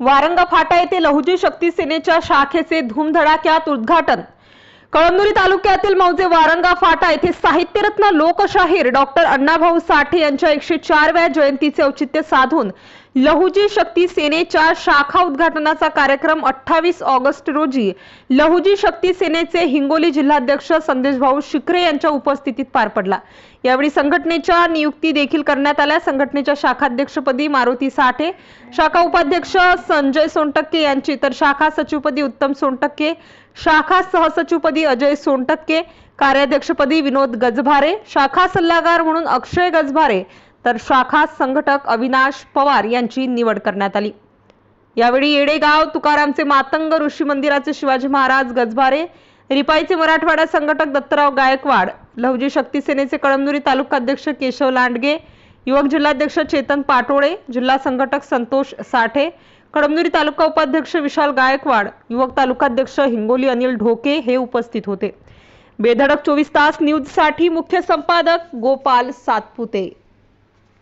वारंगा फाटा येथे लहुजी शक्ती सेनेच्या शाखेचे धूमधडाक्यात उद्घाटन. कळमनुरी तालुक्यातील मौजे वारंगा फाटा येथे साहित्यरत्न लोकशाहीर डॉक्टर अण्णाभाऊ साठे यांच्या एकशे चारव्या जयंतीचे औचित्य साधून लहुजी शक्ती सेनेच्या शाखा उद्घाटनाचा कार्यक्रम अठ्ठावीस ऑगस्ट रोजी. लहुजी शक्ती सेनेचे हिंगोली जिल्हाध्यक्ष संदेशभाऊ शिखरे शिकरे यांच्या उपस्थितीत पार पडला. यावेळी संघटनेच्या नियुक्ती देखील करण्यात आल्या. संघटनेच्या शाखाध्यक्षपदी मारुती साठे शाखा उपाध्यक्ष संजय सोनटक्के यांची तर शाखा सचिवपदी उत्तम सोनटक्के शाखा सहसचिवपदी अजय सोनटक्के कार्याध्यक्षपदी विनोद गजभारे शाखा सल्लागार म्हणून अक्षय गजभारे तर शाखा संघटक अविनाश पवार यांची निवड करण्यात आली. यावेळी येडेगाव तुकारामचे मातंग ऋषी मंदिराचे शिवाजी महाराज गजभारे रिपाईचे मराठवाडा संघटक दत्तराव गायकवाड लवजी शक्ती सेनेचे कळमनुरी तालुकाध्यक्ष केशव लांडगे युवक जिल्हाध्यक्ष चेतन पाटोळे जिल्हा संघटक संतोष साठे कळमनुरी तालुका उपाध्यक्ष विशाल गायकवाड युवक तालुकाध्यक्ष हिंगोली अनिल ढोके हे उपस्थित होते. बेधडक चोवीस तास न्यूजसाठी मुख्य संपादक गोपाल सातपुते.